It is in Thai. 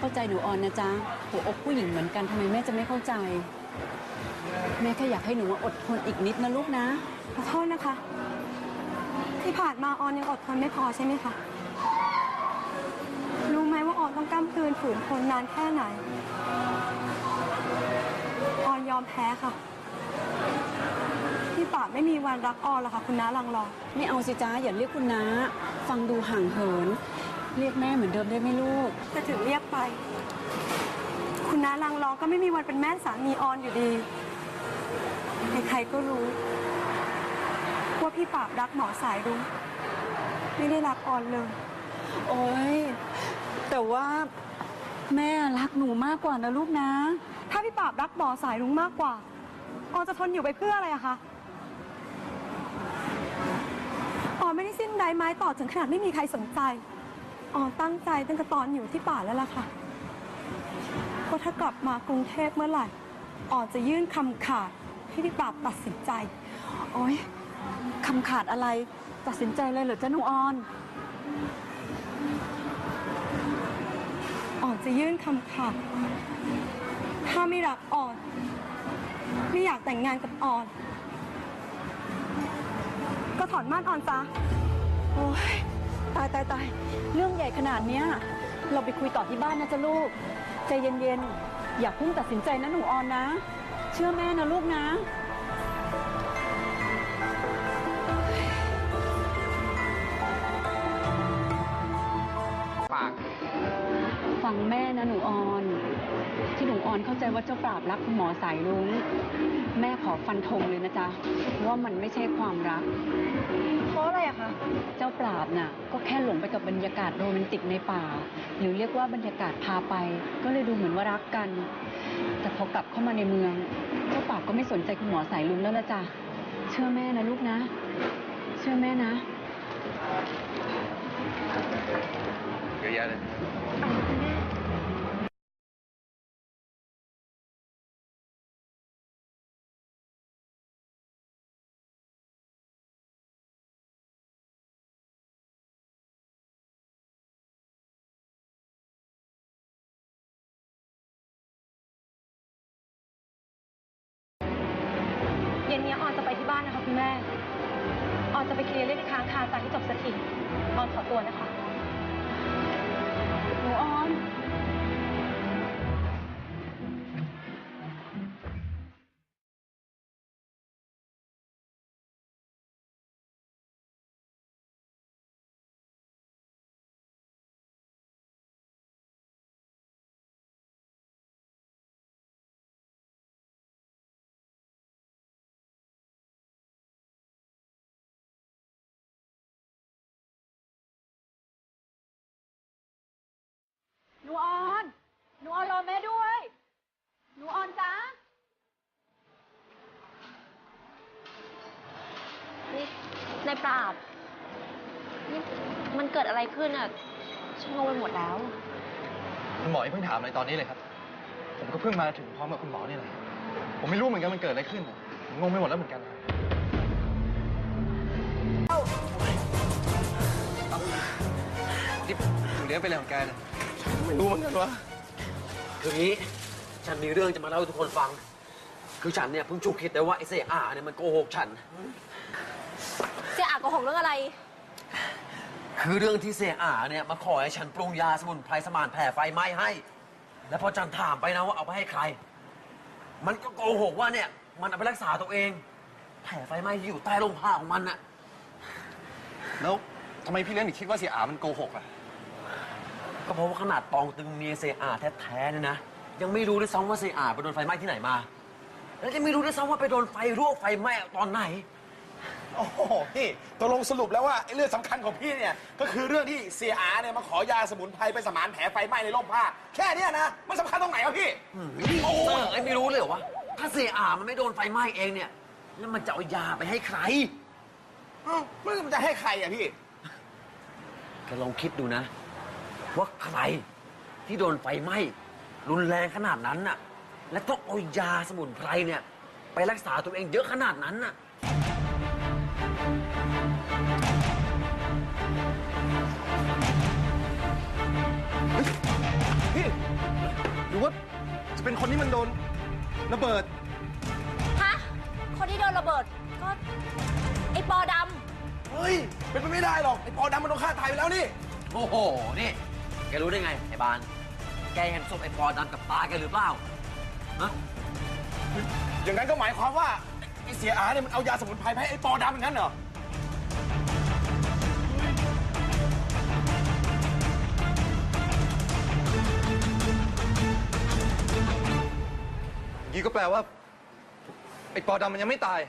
เข้าใจหนูออนนะจ๊ะหัวอกผู้หญิงเหมือนกันทำไมแม่จะไม่เข้าใจ แม่แค่อยากให้หนูอดทนอีกนิดนะลูกนะ ขอโทษนะคะ ที่ผ่านมาออนยังอดทนไม่พอใช่ไหมคะ รู้ไหมว่าออนต้องกล้ำกลืนฝืนทนนานแค่ไหน ออนยอมแพ้ค่ะพี่ป่าไม่มีวันรักออนหรอกค่ะคุณน้าลังรอง ไม่เอาสิจ๊ะอย่าเรียกคุณน้า ฟังดูห่างเหิน เรียกแม่เหมือนเดิมได้ไหมลูก แต่ถึงเรียกไป คุณน้าลังรองก็ไม่มีวันเป็นแม่สามีออนอยู่ดีใครๆก็รู้ ว่าพี่ปราบรักหมอสายรุ้งไม่ได้รักออนเลย โอ๊ยแต่ว่าแม่รักหนูมากกว่านะลูกนะ ถ้าพี่ปราบรักหมอสายรุ้งมากกว่า ออนจะทนอยู่ไปเพื่ออะไรอะคะออนไม่ได้สิ้นไร้ไม้ต่อถึงขนาดไม่มีใครสนใจ ออนตั้งใจตั้งแต่ตอนอยู่ที่ป่าแล้วล่ะค่ะว่าถ้ากลับมากรุงเทพเมื่อไหร่ออนจะยื่นคำขาดให้พี่ปราบตัดสินใจ โอ๊ยคำขาดอะไรตัดสินใจเลยเหรอจ๊ะหนูออนออนจะยื่นคำขาดถ้าไม่รักออน ไม่อยากแต่งงานกับออน ก็ถอนม่านออนซะโอ๊ย ตายตายตายเรื่องใหญ่ขนาดเนี้ย เราไปคุยต่อที่บ้านนะจ๊ะลูก ใจเย็นๆ อย่าเพิ่งตัดสินใจนะหนูออนนะ เชื่อแม่นะลูกนะ ปาก ฟังแม่นะหนูออนที่หนู ออนเข้าใจว่าเจ้าปราบรักคุณหมอสายรุ้งแม่ขอฟันธงเลยนะจ๊ะว่ามันไม่ใช่ความรัก เพราะอะไรอะคะ เจ้าปราบน่ะก็แค่หลงไปกับบรรยากาศโรแมนติกในป่า หรือเรียกว่าบรรยากาศพาไป ก็เลยดูเหมือนว่ารักกัน แต่พอกลับเข้ามาในเมือง เจ้าปราบก็ไม่สนใจคุณหมอสายลุงแล้วละจ้ะเชื่อแม่นะลูกนะ นี้ออนจะไปที่บ้านนะคะคุณแม่ออนจะไปเคลียร์เรื่องที่ค้างคาใจให้จบสักทีออนขอตัวนะคะ ราบนี่มันเกิดอะไรขึ้นอะฉันงงไปหมดแล้ว คุณหมออย่าเพิ่งถามอะไรตอนนี้เลยครับ ผมก็เพิ่งมาถึงพร้อมกับคุณหมอนี่แหละ ผมไม่รู้เหมือนกันมันเกิดอะไรขึ้นอะผมงงไปหมดแล้วเหมือนกัน นี่อยู่เลี้ยงไปอะไรของแกเนี่ยไม่รู้เหมือนกันวะคืออย่างนี้ฉันมีเรื่องจะมาเล่าให้ทุกคนฟัง คือฉันเนี่ยเพิ่งฉุกคิดแต่ว่าไอ้เสอาเนี่ยมันโกหกฉัน เสียอาโกหกเรื่องอะไร คือเรื่องที่เสอาเนี่ยมาขอให้ฉันปรุงยาสมุนไพรสมานแผ่ไฟไหม้ให้ แล้วพอฉันถามไปนะว่าเอาไปให้ใคร มันก็โกหกว่าเนี่ย มันเอาไปรักษาตัวเอง แผ่ไฟไหม้ที่อยู่ใต้ร่มผ้าของมันน่ะ แล้วทำไมพี่เลี้ยงถึงคิดว่าเสียอามันโกหกอะ ก็เพราะว่าขนาดตองตึงเมียเสอาแท้ๆเนี่ยนะ ยังไม่รู้ด้วยซ้ำว่าเสอาไปโดนไฟไหม้ที่ไหนมา แล้วยังไม่รู้ด้วยซ้ำว่าไปโดนไฟลวกไฟไหม้ตอนไหน โอ้โหพี่ตกลงสรุปแล้วว่าไอ้เรื่องสำคัญของพี่เนี่ย ก็คือเรื่องที่เสียอาเนี่ยมาขอยาสมุนไพรไปสมานแผลไฟไหม้ในร่มผ้า แค่เนี้ยนะ มันสำคัญตรงไหนวะพี่โอ้เออไอ้ไม่รู้เลยเหรอวะ ถ้าเสียอามันไม่โดนไฟไหม้เองเนี่ยแล้วมันจะเอายาไปให้ใครเอ้าแล้วมันจะให้ใครอะพี่ แกลองคิดดูนะ ว่าใครที่โดนไฟไหม้รุนแรงขนาดนั้นน่ะ และต้องเอายาสมุนไพรเนี่ย ไปรักษาตัวเองเยอะขนาดนั้นน่ะ โดนระเบิด ฮะ คนที่โดนระเบิดก็ ไอ้ปอดเฮ้ย เป็นไปไม่ได้หรอก ไอ้ปอดำมันโดนฆ่าตายไปแล้วนี่ โอ้โห นี่ แกรู้ได้ไง ไอ้บาน แกเห็นศพไอ้ปอดำกับตาแกหรือเปล่าฮะอย่างนั้นก็หมายความว่าไอ้เสียอาเนี่ยมันเอายาสมุนไพรไปให้ไอ้ปอดำอย่างนั้นเหรอี้ก็แปลว่าไอ้ปอดำมันยังไม่ตาย